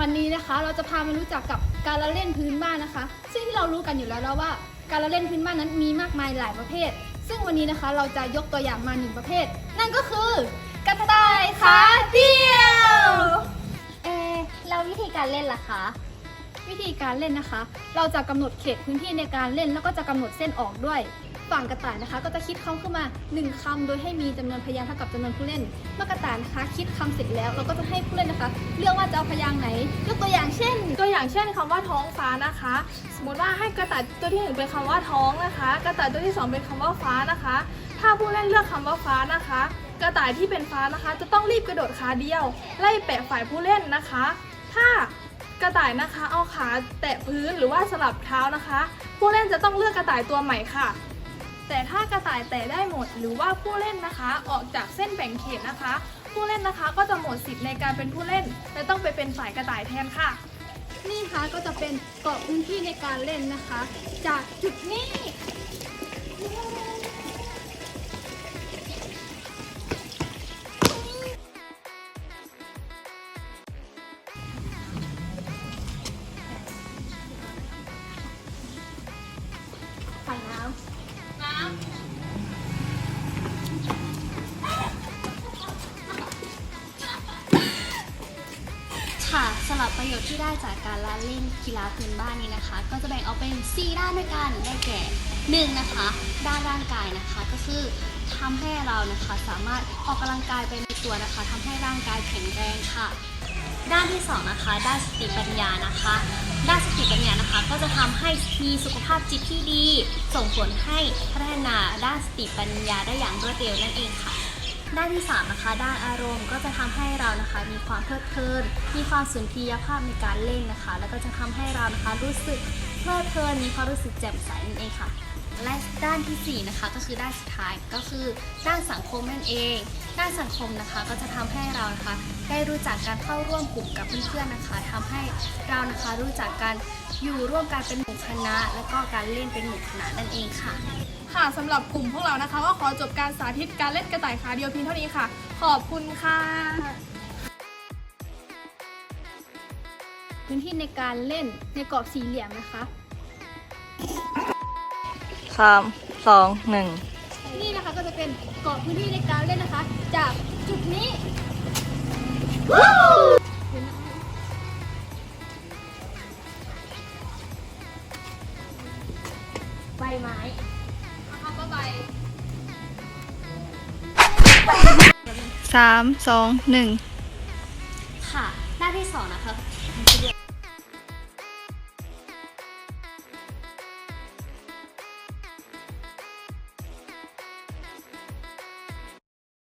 วันนี้นะคะเราจะพามารู้จักกับการละเล่นพื้นบ้านนะคะ ซึ่งที่เรารู้กันอยู่แล้วแล้วว่า การละเล่นพื้นบ้านนั้นมีมากมายหลายประเภท ซึ่งวันนี้นะคะเราจะยกตัวอย่างมาหนึ่งประเภท นั่นก็คือกระต่ายขาเดียวเอะแล้ววิธีการเล่นล่ะคะ วิธีการเล่นนะคะ เราจะกำหนดเขตพื้นที่ในการเล่นแล้วก็จะกำหนดเส้นออกด้วย ฝั่งกระต่ายนะคะ ก็จะคิดคำขึ้นมา 1คำโดยให้มีจำนวนพยางค์เท่ากับจำนวนผู้เล่น เมื่อกระต่ายนะคะ คิดคำเสร็จแล้ว เราก็จะให้ผู้เล่นนะคะ เลือกว่าจะเอาพยางค์ไหนยกตัวอย่างเช่น ตัวอย่างเช่นคำว่าท้องฟ้านะคะ สมมติว่าให้กระต่ายตัวที่หนึ่งเป็นคำว่าท้องนะคะ กระต่ายตัวที่สองเป็นคำว่าฟ้านะคะ ถ้าผู้เล่นเลือกคำว่าฟ้านะคะ กระต่ายที่เป็นฟ้านะคะ จะต้องรีบกระโดดขาเดียว ไล่แปะฝ่ายผู้เล่นนะคะ ถ้ากระต่ายนะคะเอาขาแตะพื้นหรือว่าสลับเท้านะคะ ผู้เล่นจะต้องเลือกกระต่ายตัวใหม่ค่ะ แต่ถ้ากระต่ายแตะได้หมดหรือว่าผู้เล่นนะคะออกจากเส้นแบ่งเขตนะคะ ผู้เล่นนะคะก็จะหมดสิทธิ์ในการเป็นผู้เล่น และต้องไปเป็นฝ่ายกระต่ายแทนค่ะ นี่คะก็จะเป็นเกาะพื้นที่ในการเล่นนะคะ จากจุดนี้ ค่ะสำหรับประโยชน์ที่ได้จากการละเล่นกีฬาพื้นบ้านนี้นะคะ ก็จะแบ่งออกเป็น 4 ด้านด้วยกันได้แก่1นะคะด้านร่างกายนะคะก็คือทำให้เรานะคะสามารถออกกำลังกายไปในตัวนะคะทำให้ร่างกายแข็งแรงค่ะ ด้านที่สองนะคะ ด้านสติปัญญานะคะ ด้านสติปัญญานะคะ ก็จะทำให้มีสุขภาพจิตที่ดี ส่งผลให้พัฒนาด้านสติปัญญาได้อย่างรวดเร็วนั่นเองค่ะ ด้านที่สามนะคะ ด้านอารมณ์ก็จะทำให้เรานะคะ มีความเพลิดเพลิน มีความสุนทรียภาพในการเล่นนะคะ แล้วก็จะทำให้เรานะคะรู้สึกเพลิดเพลิน มีความรู้สึกแจ่มใสนั่นเองค่ะ และด้านที่สี่นะคะก็คือด้านสุดท้ายก็คือด้านสังคมนั่นเอง ด้านสังคมนะคะก็จะทำให้เรานะคะ ได้รู้จักการเข้าร่วมกลุ่มกับเพื่อนๆนะคะทำให้เรานะคะรู้จักการอยู่ร่วมกันเป็นหมู่คณะ และก็การเล่นเป็นหมู่คณะนั่นเองค่ะ ค่ะสำหรับกลุ่มพวกเรานะคะก็ขอจบการสาธิตการเล่นกระต่ายขาเดียวเพียงเท่านี้ค่ะ ขอบคุณค่ะพื้นที่ในการเล่นในกรอบสี่เหลี่ยมนะคะสามสองหนึ่งนี่นะคะก็จะเป็นกรอบพื้นที่ในการเล่นนะคะ จากจุดนี้ใบไม้ 3 2 1 ค่ะ หน้าที่สองนะคะ